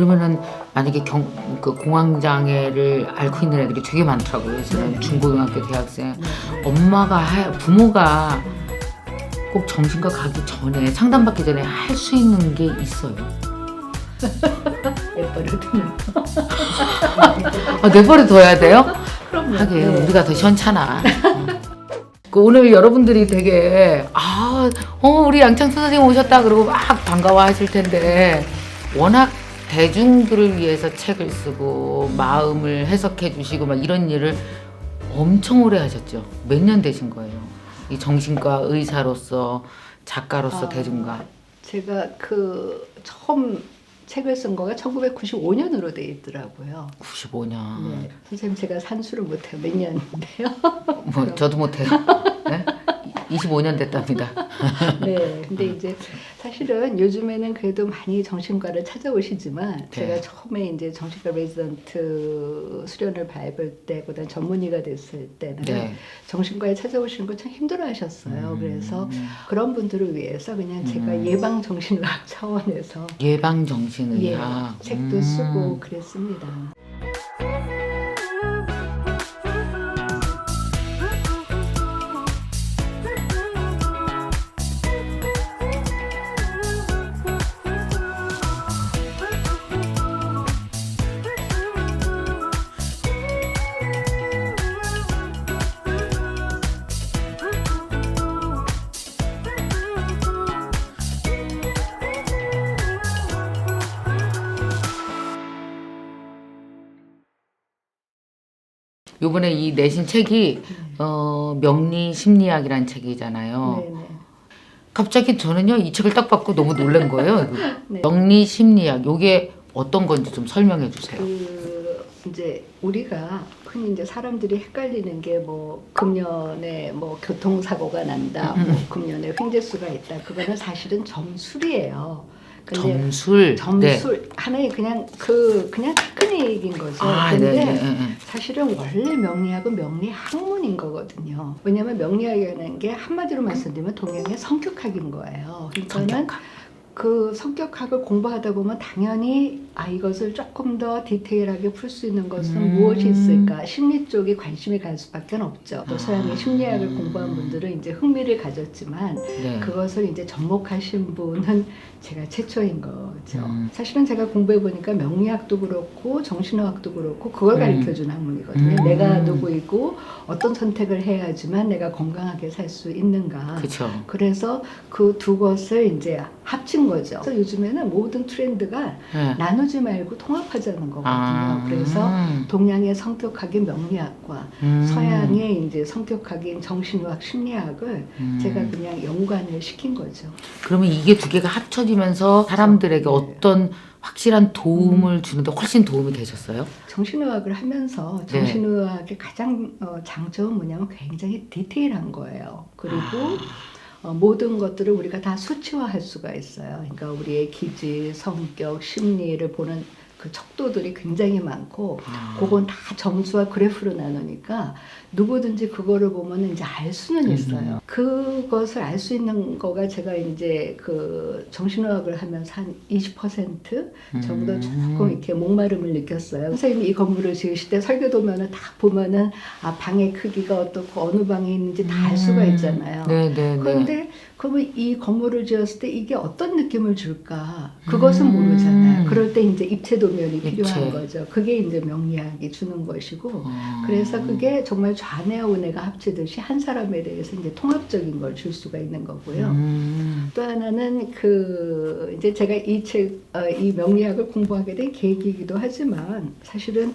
그러면은 만약에 경, 그 공황 장애를 앓고 있는 애들이 되게 많더라고요. 네. 중고등학교 대학생 엄마가 하, 부모가 꼭 정신과 가기 전에 상담받기 전에 할 수 있는 게 있어요. 예뻐르면 아, 내버려 둬야 돼요? 그럼요. 하긴 네. 우리가 더 시원찮아. 그 오늘 여러분들이 되게 아, 어 우리 양창수 선생님 오셨다 그러고 막 반가워하실 텐데 워낙 대중들을 위해서 책을 쓰고 마음을 해석해 주시고 막 이런 일을 엄청 오래 하셨죠. 몇 년 되신 거예요? 이 정신과 의사로서 작가로서 아. 대중과 제가 그 처음 책을 쓴 거가 1995년으로 돼 있더라고요. 95년. 네. 선생님 제가 산수를 못해요. 몇 년인데요. 뭐 저도 못해요. 네? 25년 됐답니다. 네. 근데 이제 사실은 요즘에는 그래도 많이 정신과를 찾아오시지만 네. 제가 처음에 이제 정신과 레지던트 수련을 밟을 때, 그다음 전문의가 됐을 때는 네. 정신과에 찾아오시는 거 참 힘들어 하셨어요. 그래서 음. 그런 분들을 위해서 그냥 제가 음. 예방 정신의학 차원에서 예방 예, 정신의학 책도 음. 쓰고 그랬습니다. 요번에 이 내신 책이 어, 명리 심리학이라는 책이잖아요. 네네. 갑자기 저는요 이 책을 딱 받고 너무 놀란 거예요. 네. 명리 심리학 요게 어떤 건지 좀 설명해 주세요. 그 이제 우리가 흔히 이제 사람들이 헷갈리는 게 뭐 금년에 뭐 교통사고가 난다, 뭐 음. 금년에 횡재수가 있다. 그거는 사실은 점술이에요. 점술. 네. 점술 하나의 그냥 그 그냥 테크닉인 거죠. 아, 근데 네, 네, 네, 네. 사실은 원래 명리학은 명리 학문인 거거든요. 왜냐하면 명리학이라는 게 한마디로 말씀드리면 동양의 성격학인 거예요. 그러니까는 성격학. 그 성격학을 공부하다 보면 당연히 아 이것을 조금 더 디테일하게 풀 수 있는 것은 음. 무엇이 있을까 심리 쪽이 관심이 갈 수밖에 없죠. 또 아. 서양의 심리학을 공부한 분들은 이제 흥미를 가졌지만 네. 그것을 이제 접목하신 분은 제가 최초인 거죠. 음. 사실은 제가 공부해 보니까 명리학도 그렇고 정신의학도 그렇고 그걸 음. 가르쳐 주는 학문이거든요. 음. 내가 누구이고 어떤 선택을 해야지만 내가 건강하게 살 수 있는가. 그렇죠. 그래서 그 두 것을 이제 합친 거죠. 그래서 요즘에는 모든 트렌드가 네. 나누 지 말고 통합하자는 거거든요. 아. 그래서 동양의 성격학인 명리학과 음. 서양의 이제 성격학인 정신의학 심리학을 음. 제가 그냥 연관을 시킨 거죠. 그러면 이게 두 개가 합쳐지면서 사람들에게 네. 어떤 확실한 도움을 주는데 훨씬 도움이 되셨어요? 정신의학을 하면서 네. 정신의학의 가장 어, 장점은 뭐냐면 굉장히 디테일한 거예요. 그리고 어, 모든 것들을 우리가 다 수치화할 수가 있어요. 그러니까 우리의 기질, 성격, 심리를 보는 그 척도들이 굉장히 많고 아. 그건 다 점수와 그래프로 나누니까 누구든지 그거를 보면 이제 알 수는 음. 있어요. 그것을 알 수 있는 거가 제가 이제 그 정신의학을 하면서 한 20% 정도 음. 조금 이렇게 목마름을 느꼈어요. 선생님이 이 건물을 지으실 때 설계도면을 딱 보면은 아 방의 크기가 어떻고 어느 방에 있는지 다 알 수가 있잖아요. 네네네. 그런데 그러면 이 건물을 지었을 때 이게 어떤 느낌을 줄까? 그것은 음. 모르잖아요. 그럴 때 이제 입체 도면이. 필요한 거죠. 그게 이제 명리학이 주는 것이고. 어. 그래서 그게 정말 좌뇌와 우뇌가 합치듯이 한 사람에 대해서 이제 통합적인 걸 줄 수가 있는 거고요. 음. 또 하나는 그 이제 제가 이 책, 어, 이 명리학을 공부하게 된 계기이기도 하지만 사실은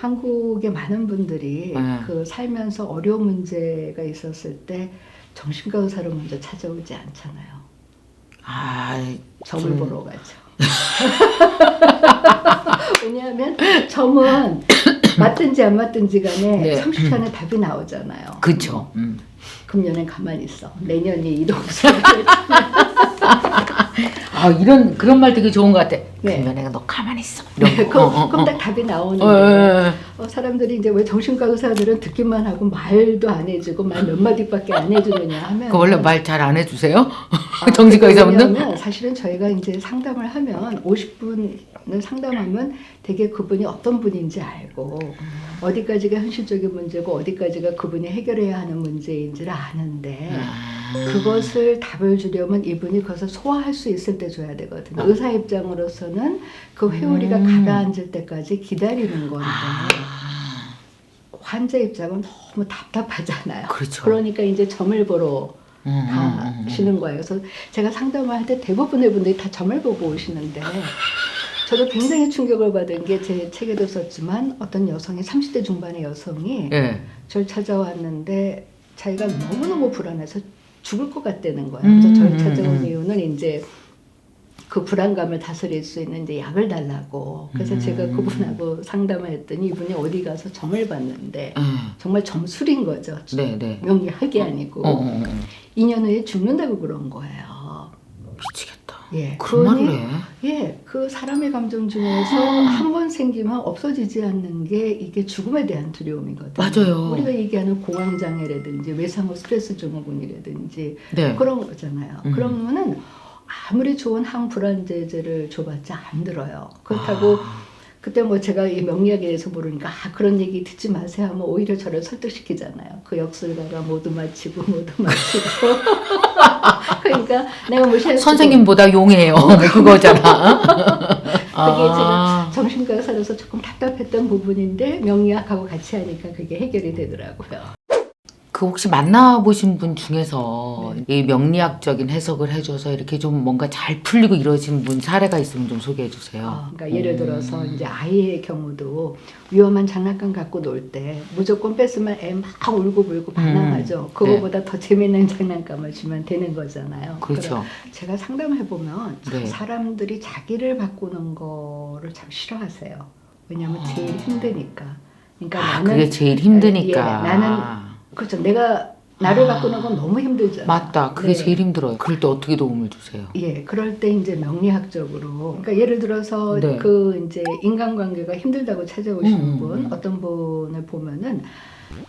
한국의 많은 분들이 네. 그 살면서 어려운 문제가 있었을 때 정신과 의사를 먼저 찾아오지 않잖아요. 아, 점을 좀- 보러 가죠. 왜냐하면 점은 맞든지 안 맞든지 간에 네. 30초 안에 답이 나오잖아요. 그쵸. 음. 금년엔 가만히 있어. 내년이 이동수. 아 이런 그런 말 되게 좋은 것 같아. 네. 금연애가 너 가만히 있어. 이런 거. 그럼, 어, 어, 그럼 어. 딱 답이 나오는데 어, 어, 어. 어, 사람들이 이제 왜 정신과 의사들은 듣기만 하고 말도 안 해주고 말 몇 마디밖에 안 해주느냐 하면 그 원래 말 잘 안 해주세요? 아, 정신과 의사분들? 왜냐하면 사실은 저희가 이제 상담을 하면 50분 을 상담하면 되게 그분이 어떤 분인지 알고 어디까지가 현실적인 문제고 어디까지가 그분이 해결해야 하는 문제인지를 아는데 아. 그것을 답을 주려면 이분이 그것을 소화할 수 있을 때 줘야 되거든요. 의사 입장으로서는 그 회오리가 음. 가라앉을 때까지 기다리는 건데 아, 환자 입장은 너무 답답하잖아요. 그렇죠. 그러니까 이제 점을 보러 음, 음. 가시는 거예요. 그래서 제가 상담을 할 때 대부분의 분들이 다 점을 보고 오시는데 저도 굉장히 충격을 받은 게 제 책에도 썼지만 어떤 여성이 30대 중반의 여성이 예. 절 찾아왔는데 자기가 너무너무 불안해서 죽을 것 같다는 거예요. 그래서 음, 절 음, 찾아온 음. 이유는 이제 그 불안감을 다스릴 수 있는 이제 약을 달라고. 그래서 음. 제가 그분하고 상담을 했더니 이분이 어디 가서 점을 봤는데 예. 정말 점술인 거죠. 네, 네. 명리학이 아니고 어, 어, 어. 2년 후에 죽는다고 그런 거예요. 미치겠다. 예, 그 그러니 해. 예, 그 사람의 감정 중에서 한 번 생기면 없어지지 않는 게 이게 죽음에 대한 두려움이거든요. 맞아요. 우리가 얘기하는 공황 장애라든지 외상후 스트레스 증후군이라든지 네. 그런 거잖아요. 음. 그러면은 아무리 좋은 항불안제제를 줘봤자 안 들어요. 그렇다고 아. 그때 뭐 제가 이 명리학에 대해서 모르니까 아, 그런 얘기 듣지 마세요 하면 오히려 저를 설득시키잖아요. 그 역술가가 모두 마치고 모두 마치고. 그러니까 내가 무시할 수가 선생님보다 용해요. 뭐 그거잖아. 그게 아. 제가 정신과 의사로서 조금 답답했던 부분인데 명리학하고 같이 하니까 그게 해결이 되더라고요. 그 혹시 만나보신 분 중에서 네. 이 명리학적인 해석을 해줘서 이렇게 좀 뭔가 잘 풀리고 이러신 분 사례가 있으면 좀 소개해 주세요. 어, 그러니까 예를 음. 들어서 이제 아이의 경우도 위험한 장난감 갖고 놀 때 무조건 뺐으면 애 막 울고 불고 반항하죠. 그거보다 더 재밌는 장난감을 주면 되는 거잖아요. 그렇죠. 제가 상담해 보면 참 네. 사람들이 자기를 바꾸는 거를 참 싫어하세요. 왜냐하면 제일 힘드니까. 그러니까 아, 나는 그게 제일 힘드니까. 예, 나는 그렇죠. 내가 나를 아. 바꾸는 건 너무 힘들잖아요. 맞다. 그게 네. 제일 힘들어요. 그럴 때 어떻게 도움을 주세요? 예, 그럴 때 이제 명리학적으로, 그러니까 예를 들어서 네. 그 이제 인간관계가 힘들다고 찾아오신 음, 음, 분, 음. 어떤 분을 보면은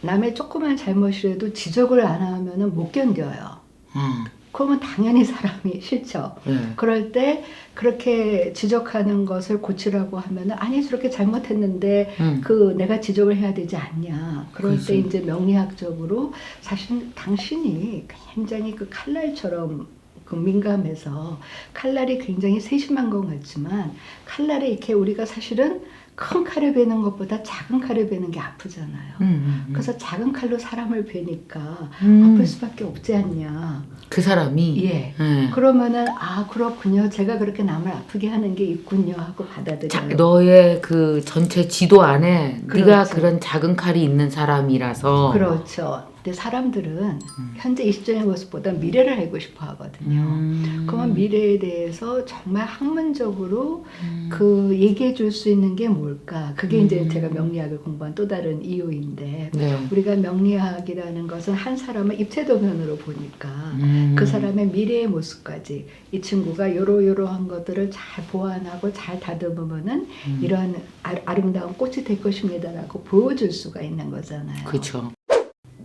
남의 조그만 잘못이라도 지적을 안 하면은 못 견뎌요. 음, 그러면 당연히 사람이 싫죠. 네. 그럴 때 그렇게 지적하는 것을 고치라고 하면은 아니 저렇게 잘못했는데 음. 그 내가 지적을 해야 되지 않냐. 그럴 때 그렇지. 이제 명리학적으로 사실 당신이 굉장히 그 칼날처럼 그 민감해서 칼날이 굉장히 세심한 것 같지만 칼날에 이렇게 우리가 사실은 큰 칼을 베는 것보다 작은 칼을 베는 게 아프잖아요. 음, 음, 음. 그래서 작은 칼로 사람을 베니까 음. 아플 수밖에 없지 않냐. 그 사람이 예. 예. 그러면은 아 그렇군요. 제가 그렇게 남을 아프게 하는 게 있군요 하고 자, 받아들여요. 너의 그 전체 지도 안에 네가 그렇죠. 그런 작은 칼이 있는 사람이라서 그렇죠. 근데 사람들은 음. 현재 이 시점의 모습보다 미래를 알고 싶어 하거든요. 음. 그러면 미래에 대해서 정말 학문적으로 음. 그 얘기해 줄 수 있는 게 뭘까? 그게 이제 음. 제가 명리학을 공부한 또 다른 이유인데 네. 우리가 명리학이라는 것은 한 사람을 입체도면으로 보니까 음. 그 사람의 미래의 모습까지 이 친구가 요러요러한 것들을 잘 보완하고 잘 다듬으면은 음. 이러한 아, 아름다운 꽃이 될 것입니다라고 보여줄 수가 있는 거잖아요. 그렇죠.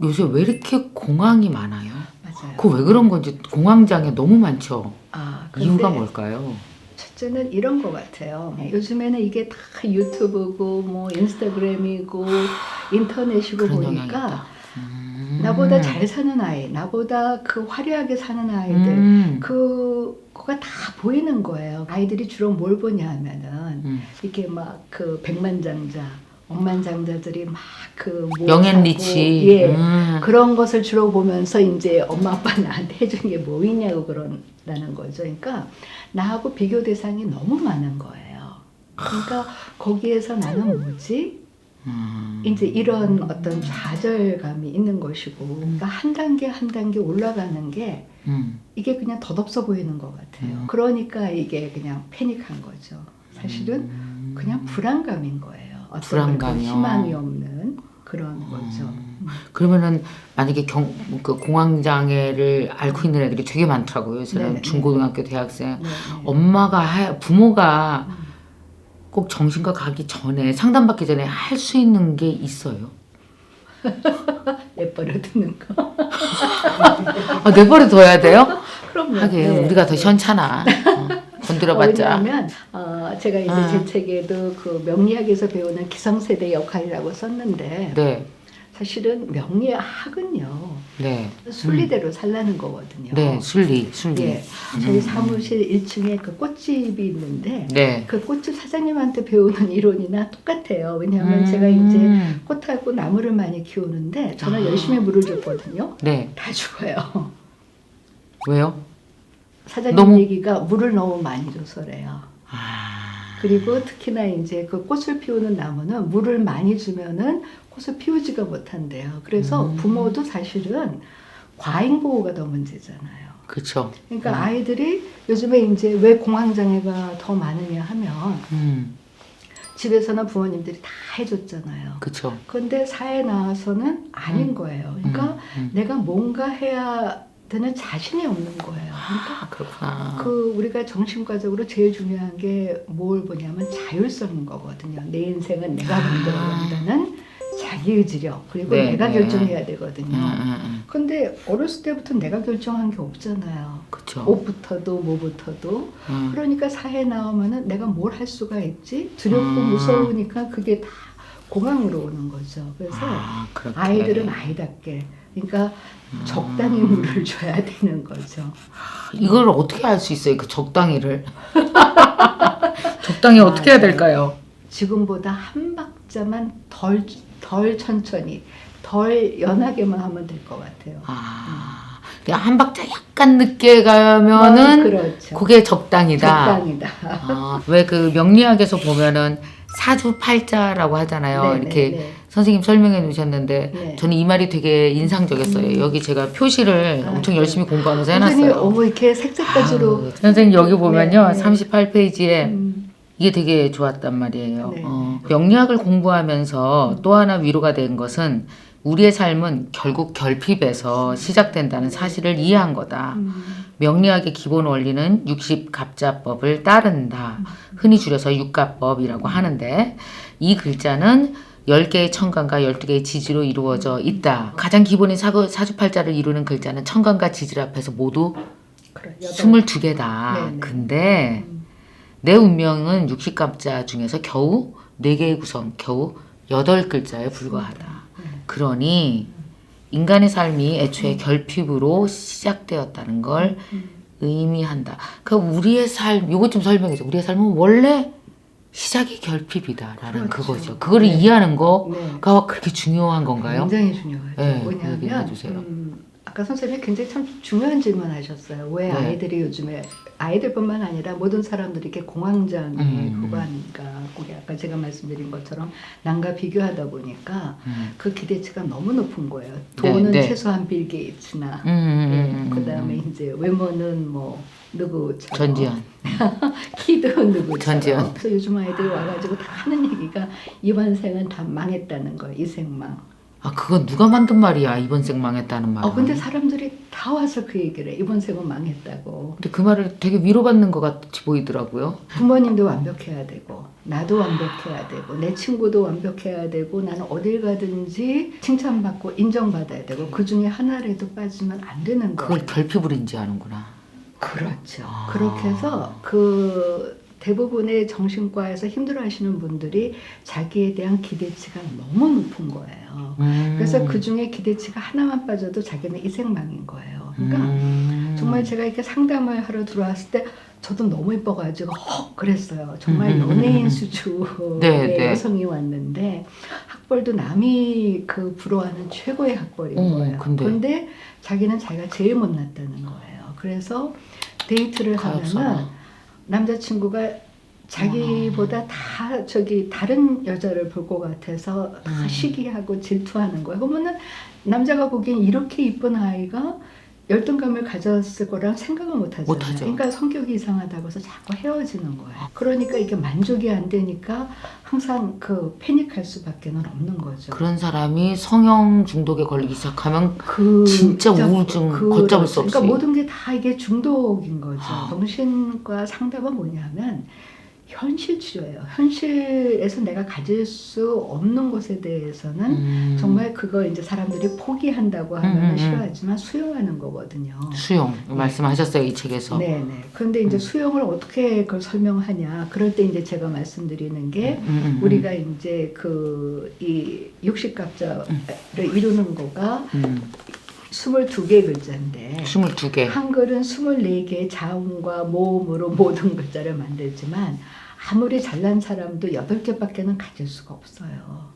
요새 왜 이렇게 공황이 많아요? 맞아요. 그 왜 그런 건지 공황장애 너무 많죠. 아, 이유가 뭘까요? 첫째는 이런 것 같아요. 요즘에는 이게 다 유튜브고 뭐 인스타그램이고 인터넷이고 보니까. 음. 나보다 잘 사는 아이, 나보다 그 화려하게 사는 아이들 음. 그거가 다 보이는 거예요. 아이들이 주로 뭘 보냐 하면은 음. 이게 막 그 백만장자, 억만장자들이 막그 영앤 리치. 예. 음. 그런 것을 주로 보면서 이제 엄마 아빠 나한테 해준 게 뭐 있냐고 그런다는 거죠. 그러니까 나하고 비교 대상이 너무 많은 거예요. 그러니까 거기에서 나는 뭐지? 음. 이제 이런 어떤 좌절감이 있는 것이고, 그러니까 한 단계 한 단계 올라가는 게 음. 이게 그냥 덧없어 보이는 것 같아요. 음. 그러니까 이게 그냥 패닉한 거죠. 사실은 음. 그냥 불안감인 거예요. 어떤 불안감이요? 희망이 없는 그런 거죠. 음. 그러면은 만약에 경, 그 공황 장애를 앓고 있는 애들이 되게 많더라고요. 요새는 네, 중고등학교, 대학생. 네, 네. 엄마가 하, 부모가 꼭 정신과 가기 전에 상담받기 전에 할 수 있는 게 있어요. 내버려 두는 거. 아, 내버려 둬야 돼요? 그럼요. 하긴 네, 우리가 더 네. 시원찮아. 어, 건드려봤자. 왜냐하면 어, 제가 이제 아. 제 책에도 그 명리학에서 배우는 기성세대 역할이라고 썼는데 네, 사실은 명리학은요 네, 순리대로 살라는 거거든요. 네, 순리, 순리. 예, 저희 사무실 1층에 그 꽃집이 있는데 네. 그 꽃집 사장님한테 배우는 이론이나 똑같아요. 왜냐하면 음. 제가 이제 꽃하고 나무를 많이 키우는데 저는 아. 열심히 물을 줬거든요. 네, 다 죽어요. 왜요? 사장님 너무- 얘기가 물을 너무 많이 줘서래요. 아, 그리고 특히나 이제 그 꽃을 피우는 나무는 물을 많이 주면은 꽃을 피우지가 못한대요. 그래서 음. 부모도 사실은 과잉 보호가 더 문제잖아요. 그쵸. 그러니까 음. 아이들이 요즘에 이제 왜 공황 장애가 더 많으냐 하면 음, 집에서는 부모님들이 다 해줬잖아요. 그쵸. 그런데 사회에 나와서는 아닌 음. 거예요. 그러니까 음, 음. 내가 뭔가 해야 되는 자신이 없는 거예요. 그러니까 아, 그렇구나. 그 우리가 정신과적으로 제일 중요한 게 뭘 보냐면 자율성인 거거든요. 내 인생은 내가 만들어 간다는 자기 의지력 그리고 네, 내가 네. 결정해야 되거든요. 음, 음, 음. 근데 어렸을 때부터 내가 결정한 게 없잖아요. 그쵸. 옷부터도 뭐부터도 음. 그러니까 사회에 나오면은 내가 뭘 할 수가 있지 두렵고 음. 무서우니까 그게 다 공황으로 오는 거죠. 그래서 아. 아이들은 아이답게 그러니까 적당히 물을 줘야 되는 거죠. 이걸 어떻게 할수 있어요? 그 적당히를. 적당히 어떻게 해야 맞아요. 될까요? 지금보다 한 박자만 덜, 덜 천천히, 덜 연하게만 하면 될 것 같아요. 아, 그냥 한 박자 약간 늦게 가면은 그렇죠. 그게 적당이다. 적당이다. 아, 왜 그 명리학에서 보면은 사주팔자라고 하잖아요. 네, 이렇게 네, 네. 선생님 설명해 주셨는데 네. 저는 이 말이 되게 인상적이었어요. 여기 제가 표시를 아, 엄청 네. 열심히 공부하면서 선생님, 해놨어요. 어머 이렇게 색색까지로. 아유, 선생님 여기 보면요. 네, 네. 38페이지에 음, 이게 되게 좋았단 말이에요. 네. 어, 명리학을 공부하면서 또 하나 위로가 된 것은 우리의 삶은 결국 결핍에서 시작된다는 사실을 이해한 거다. 음, 명리학의 기본 원리는 육십갑자법을 따른다. 흔히 줄여서 육갑법이라고 하는데 이 글자는 10개의 천간과 12개의 지지로 이루어져 있다. 가장 기본인 사구, 사주팔자를 이루는 글자는 천간과 지지를 합해서 모두 그래, 여덟. 22개다. 네, 네. 근데 음, 내 운명은 60갑자 중에서 겨우 4개의 구성, 겨우 8글자에 불과하다. 네. 그러니 인간의 삶이 애초에 결핍으로 시작되었다는 걸 음. 의미한다. 그 우리의 삶, 요것 좀 설명해 줘. 우리의 삶은 원래 시작이 결핍이다라는 그렇죠. 그거죠 그거를 네. 이해하는 거가 네. 그렇게 중요한 건가요? 굉장히 중요하죠. 네, 얘기해 왜냐하면. 음, 아까 선생님이 굉장히 참 중요한 질문하셨어요. 왜 네. 아이들이 요즘에 아이들뿐만 아니라 모든 사람들이 이렇게 공황장애 음. 후반인가 그게 아까 제가 말씀드린 것처럼 남과 비교하다 보니까 음. 그 기대치가 너무 높은 거예요. 네, 돈은 네. 최소한 빌 게이츠나 음, 음, 음, 음, 그 다음에 이제 외모는 뭐 누구 전지현. 키도 누구 전지현. 그래서 요즘 아이들이 와가지고 다 하는 얘기가 이번 생은 다 망했다는 거예요. 이 생망. 아 그건 누가 만든 말이야 이번 생 망했다는 말. 어 근데 사람들이 다 와서 그 얘기를 해. 이번 생은 망했다고. 근데 그 말을 되게 위로받는 것 같이 보이더라고요. 부모님도 완벽해야 되고 나도 완벽해야 되고 내 친구도 완벽해야 되고 나는 어딜 가든지 칭찬받고 인정받아야 되고 그 중에 하나라도 빠지면 안 되는 거예요. 그걸 결핍으로 인지하는구나. 그렇죠. 아. 그렇게 해서 그 대부분의 정신과에서 힘들어하시는 분들이 자기에 대한 기대치가 너무 높은 거예요. 음. 그래서 그 중에 기대치가 하나만 빠져도 자기는 이생망인 거예요. 그러니까 음. 정말 제가 이렇게 상담을 하러 들어왔을 때 저도 너무 이뻐가지고 헉 그랬어요. 정말 음, 연예인 음. 수준의 네, 네. 여성이 왔는데 학벌도 남이 그 부러워하는 최고의 학벌인 어, 거예요. 근데. 근데 자기는 자기가 제일 못났다는 거예요. 그래서 데이트를. 하면은 남자친구가 자기보다 다 저기 다른 여자를 볼 것 같아서 다 음. 시기하고 질투하는 거예요. 그러면은 남자가 보기엔 이렇게 이쁜 아이가 열등감을 가졌을 거랑 생각을 못 하잖아요. 못 하죠. 그러니까 성격이 이상하다고 해서 자꾸 헤어지는 거예요. 그러니까 이게 만족이 안 되니까 항상 그 패닉할 수밖에 는 없는 거죠. 그런 사람이 성형 중독에 걸리기 시작하면 그 진짜 우울증 걷잡을 수 없이. 그러니까 모든 게 다 이게 중독인 거죠. 아. 정신과 상담은 뭐냐면 현실 치료예요. 현실에서 내가 가질 수 없는 것에 대해서는 음, 정말 그거 이제 사람들이 포기한다고 하면 음, 음, 음. 싫어하지만 수용하는 거거든요. 수용 말씀하셨어요 이 책에서. 네네. 그런데 이제 음. 수용을 어떻게 그걸 설명하냐. 그럴 때 이제 제가 말씀드리는 게 음. 우리가 이제 그 이 육식갑자를 이루는 거가 음, 22개 글자인데 22개. 한글은 24개의 자음과 모음으로 모든 글자를 만들지만 아무리 잘난 사람도 8개밖에는 가질 수가 없어요.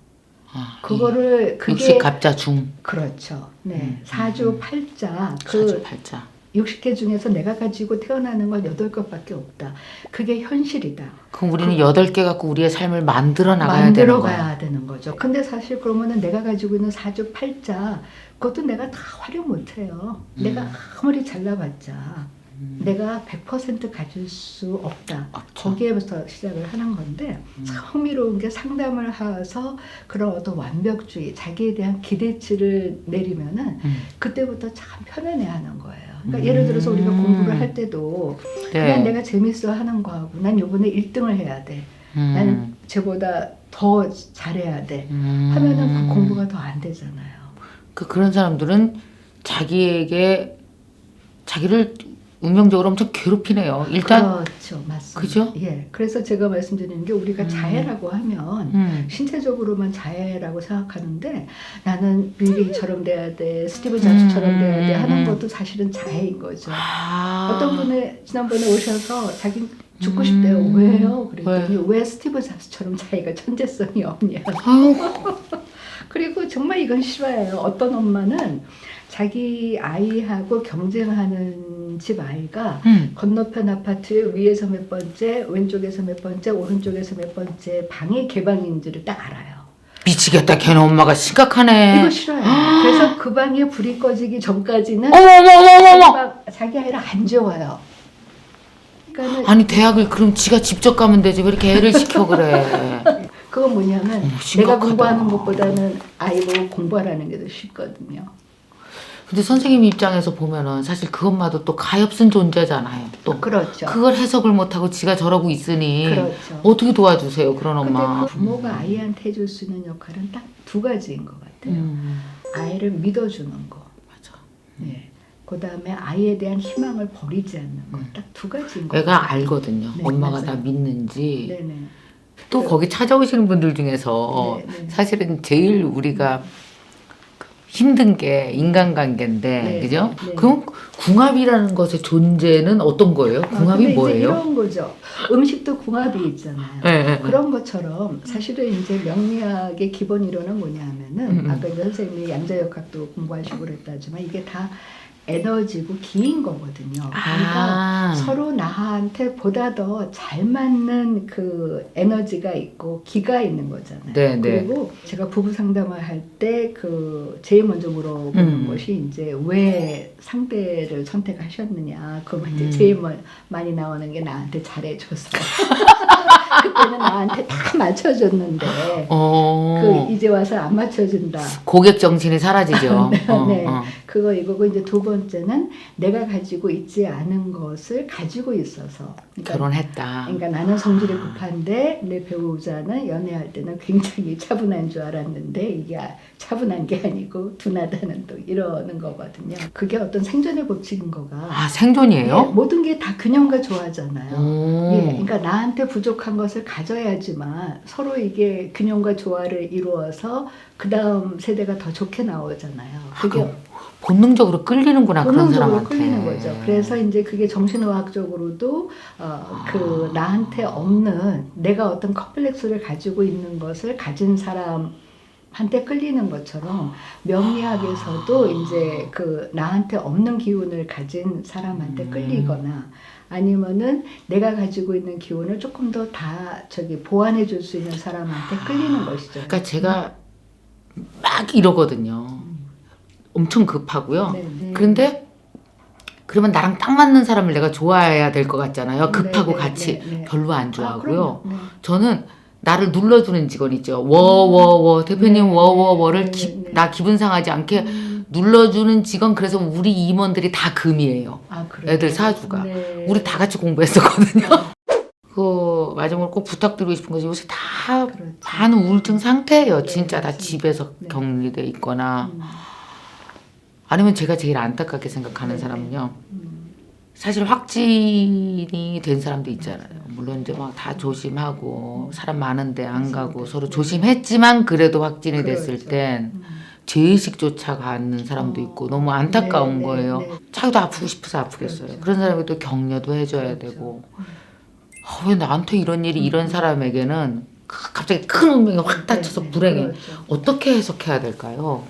아, 그거를 이 그게 갑자 중. 그렇죠. 네. 음, 사주 음. 팔자 사주 그 팔자. 60개 중에서 내가 가지고 태어나는 건 8것밖에 없다. 그게 현실이다. 그럼 우리는 여덟 개 갖고 우리의 삶을 만들어 나가야 만들어 되는 거야. 가야 되는 거죠. 근데 사실 그러면은 내가 가지고 있는 사주 팔자 그것도 내가 다 활용 못 해요. 음. 내가 아무리 잘나봤자 음. 내가 100% 가질 수 없다. 없죠. 거기에부터 시작을 하는 건데 음. 참 흥미로운 게 상담을 해서 그런 어떤 완벽주의, 자기에 대한 기대치를 내리면은 음. 그때부터 참 편안해하는 거예요. 그러니까 음. 예를 들어서 우리가 공부를 할 때도 그냥 네. 내가 재밌어 하는 거하고 난 이번에 1등을 해야 돼. 음. 나는 쟤보다 더 잘해야 돼. 음. 하면은 그 공부가 더 안 되잖아요. 그 그런 사람들은 자기에게 자기를 운명적으로 엄청 괴롭히네요. 일단 그렇죠, 맞습니다. 그죠? 예, 그래서 제가 말씀드리는 게 우리가 음. 자해라고 하면 음. 신체적으로만 자해라고 생각하는데 나는 빌리처럼 돼야 돼, 스티브 잡스처럼 돼야 돼 하는 음. 것도 사실은 자해인 거죠. 아. 어떤 분이 지난번에 오셔서 자기 죽고 싶대요. 음. 왜요? 그랬더니 왜? 스티브 잡스처럼 자기가 천재성이 없냐. 그리고 정말 이건 실화예요. 어떤 엄마는 자기 아이하고 경쟁하는 집 아이가 음. 건너편 아파트 위에서 몇 번째, 왼쪽에서 몇 번째, 오른쪽에서 몇 번째 방이 개방인지를 딱 알아요. 미치겠다. 걔네 엄마가 심각하네. 이거 싫어요. 그래서 그 방에 불이 꺼지기 전까지는 어머 어머 어머 자기, 어머. 방- 자기 아이를 안 재워요. 그러니까는 아니 대학을 그럼 지가 직접 가면 되지 왜 이렇게 애를 시켜 그래. 그건 뭐냐면 어머, 내가 심각하다. 공부하는 것보다는 아이 보고 공부하라는 게 더 쉽거든요. 근데 선생님 입장에서 보면은 사실 그 엄마도 또 가엾은 존재잖아요. 또 그렇죠. 그걸 해석을 못하고 지가 저러고 있으니 그렇죠. 어떻게 도와주세요 그런 근데 엄마. 그 부모가 아이한테 해줄 수 있는 역할은 딱 두 가지인 것 같아요. 음, 아이를 믿어주는 거. 맞아. 예. 그 다음에 아이에 대한 희망을 버리지 않는 거. 딱 두 가지인 것 같아요. 애가 알거든요. 네, 엄마가 맞아요. 나 믿는지. 네네. 또 거기 찾아오시는 분들 중에서 네, 네. 사실은 제일 우리가 힘든 게 인간관계인데 네, 그죠? 네. 그럼 궁합이라는 것의 존재는 어떤 거예요? 아, 궁합이 뭐예요? 이런 거죠. 음식도 궁합이 있잖아요. 네, 네, 네. 그런 것처럼 사실은 이제 명리학의 기본 이론은 뭐냐면은 음, 음. 아까 이제 선생님이 양자역학도 공부하시고 그랬다지만 이게 다 에너지고 기인 거거든요. 그러니까 아, 서로 나한테 보다 더 잘 맞는 그 에너지가 있고 기가 있는 거잖아요. 네, 네. 그리고 제가 부부 상담을 할 때 그 제일 먼저 물어보는 음. 것이 이제 왜 상대를 선택하셨느냐. 그러면 이제 음. 제일 먼- 많이 나오는 게 나한테 잘해줘서. 그때는 나한테 다 맞춰줬는데 어, 그 이제 와서 안 맞춰준다. 고객 정신이 사라지죠. 네, 어, 네. 어. 그거 이거고 이제 두 번째는 내가 가지고 있지 않은 것을 가지고 있어서 그러니까, 결혼했다. 그러니까 나는 성질이 급한데 내 배우자는 연애할 때는 굉장히 차분한 줄 알았는데 이게 아- 차분한 게 아니고 둔하다는 또 이러는 거거든요. 그게 어떤 생존의 법칙인 거가 아 예, 생존이에요? 모든 게 다 균형과 조화잖아요. 오. 예, 그러니까 나한테 부족한 것을 가져야지만 서로 이게 균형과 조화를 이루어서 그 다음 세대가 더 좋게 나오잖아요. 그게 그럼 본능적으로 끌리는구나 그런 본능적으로 사람한테. 끌리는 거죠. 그래서 이제 그게 정신의학적으로도 어, 그 나한테 없는 내가 어떤 컴플렉스를 가지고 있는 것을 가진 사람 한테 끌리는 것처럼 명리학에서도 이제 그 나한테 없는 기운을 가진 사람한테 음. 끌리거나 아니면은 내가 가지고 있는 기운을 조금 더 다 저기 보완해 줄 수 있는 사람한테 끌리는 것이죠. 그러니까 제가 막 이러거든요. 엄청 급하고요. 네, 네. 그런데 그러면 나랑 딱 맞는 사람을 내가 좋아해야 될 것 같잖아요. 급하고 네, 네, 같이 네, 네. 별로 안 아, 좋아하고요. 네. 저는 나를 눌러주는 직원 있죠. 워워워 대표님 네, 워워워를 네, 기- 네, 네. 나 기분 상하지 않게 음. 눌러주는 직원 그래서 우리 임원들이 다 금이에요. 아? 애들 사주가. 네. 우리 다 같이 공부했었거든요. 그 마지막으로 꼭 부탁드리고 싶은 것이 요새 다 그렇죠. 많은 우울증 상태예요. 네, 진짜 다. 집에서 네. 격리돼 있거나 음, 아니면 제가 제일 안타깝게 생각하는 네, 사람은요. 음. 사실 확진이 된 사람도 있잖아요. 물론 이제 막 다 조심하고 사람 많은데 안 가고. 서로 네. 조심했지만 그래도 확진이 됐을 그렇죠. 땐 음. 제의식조차 가는 사람도 어. 있고 너무 안타까운 네, 네, 거예요. 네. 자기도 아프고 싶어서 아프겠어요. 그렇죠. 그런 또 격려도 해줘야 그렇죠. 되고 아, 왜 나한테 이런 일이 이런 사람에게는 크- 갑자기 큰 운명이 확 닥쳐서 네, 네, 불행해. 어떻게 해석해야 될까요?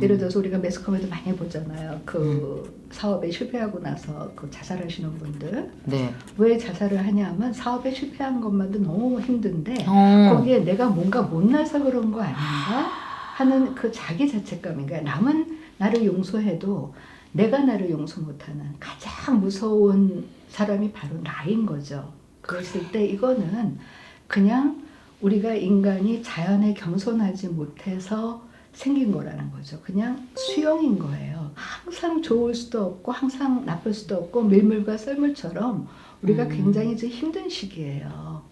예를 들어서 우리가 매스컴에도 많이 보잖아요. 그 음. 사업에 실패하고 나서 그 자살하시는 분들 네. 왜 자살을 하냐면 사업에 실패한 것만도 너무 힘든데 어. 거기에 내가 뭔가 못나서 그런 거 아닌가 하는 그 자기 자책감인가 남은 나를 용서해도 내가 나를 용서 못하는 가장 무서운 사람이 바로 나인 거죠. 그랬을 때 이거는 그냥 우리가 인간이 자연에 겸손하지 못해서 생긴 거라는 거죠. 그냥 수용인 거예요. 항상 좋을 수도 없고 항상 나쁠 수도 없고 밀물과 썰물처럼 우리가 음. 굉장히 이제 힘든 시기예요.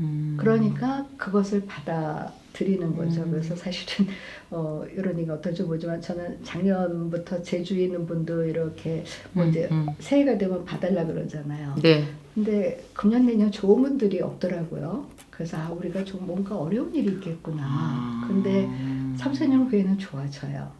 음. 그러니까 그것을 받아들이는 거죠. 음. 그래서 사실은 어, 이런 얘기 어떨지 모르지만 저는 작년부터 제주에 있는 분들 이렇게 뭐 음, 이제 음. 새해가 되면 봐달라 그러잖아요. 네. 근데 금년 내년 좋은 분들이 없더라고요. 그래서 아 우리가 좀 뭔가 어려운 일이 있겠구나. 근데 음. 3, 4년 후에는 좋아져요.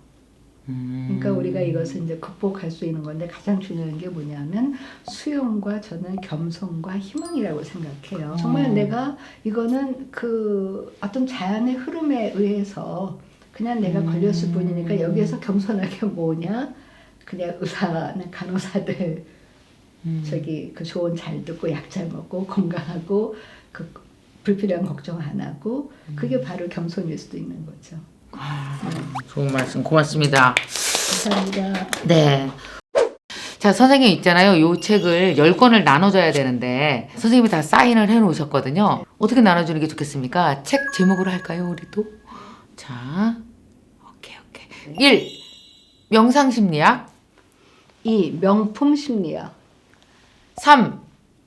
음. 그러니까 우리가 이것을 이제 극복할 수 있는 건데 가장 중요한 게 뭐냐면 수용과 저는 겸손과 희망이라고 생각해요. 정말 음. 내가 이거는 그 어떤 자연의 흐름에 의해서 그냥 내가 음. 걸렸을 뿐이니까 여기에서 겸손하게 뭐냐 그냥 의사나 간호사들 음. 저기 그 조언 잘 듣고 약 잘 먹고 건강하고 그 불필요한 걱정 안 하고 그게 바로 겸손일 수도 있는 거죠. 아, 좋은 말씀 고맙습니다. 감사합니다. 네. 자, 선생님 있잖아요. 요 책을 10권을 나눠줘야 되는데, 선생님이 다 사인을 해 놓으셨거든요. 어떻게 나눠주는 게 좋겠습니까? 책 제목으로 할까요, 우리 도? 자, 오케이, 오케이. 1. 명상심리학. 이 명품 심리학, 3.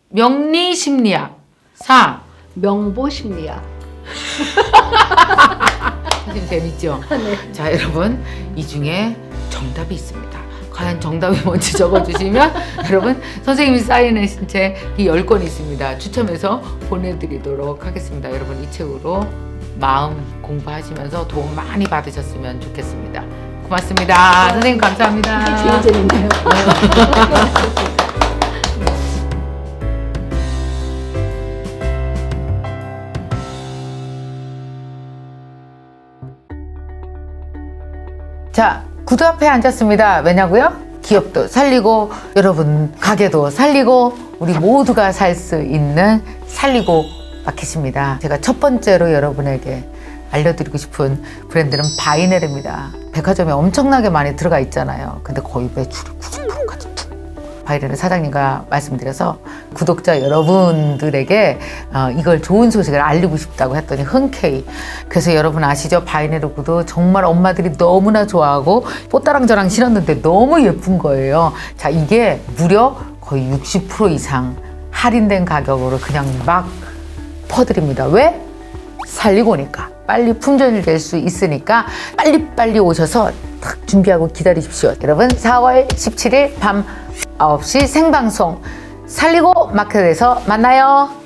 명리심리학. 4. 명보 심리학. 선생님 재밌죠? 네. 자, 여러분, 이 중에 정답이 있습니다. 과연 정답이 뭔지 적어주시면 여러분 선생님이 사인하신 책 이 10권 있습니다. 추첨해서 보내드리도록 하겠습니다. 여러분 이 책으로 마음 공부하시면서 도움 많이 받으셨으면 좋겠습니다. 고맙습니다. 선생님 감사합니다. 재밌네요. 자, 구두 앞에 앉았습니다. 왜냐고요? 기업도 살리고 여러분 가게도 살리고 우리 모두가 살 수 있는 살리고 마켓입니다. 제가 첫 번째로 여러분에게 알려드리고 싶은 브랜드는 바이네르입니다. 백화점에 엄청나게 많이 들어가 있잖아요. 근데 거의 매출이 90%까지 툭. 바이네르 사장님과 말씀드려서 구독자 여러분들에게 어, 이걸 좋은 소식을 알리고 싶다고 했더니 흔쾌히 그래서 여러분 아시죠? 바이네르 구두 정말 엄마들이 너무나 좋아하고 뽀따랑 저랑 신었는데 너무 예쁜 거예요. 자 이게 무려 거의 60% 이상 할인된 가격으로 그냥 막 퍼드립니다. 왜? 살리고니까 빨리 품절될 수 있으니까 빨리빨리 오셔서 딱 준비하고 기다리십시오. 여러분 4월 17일 밤 9시 생방송 살리고 마켓에서 만나요.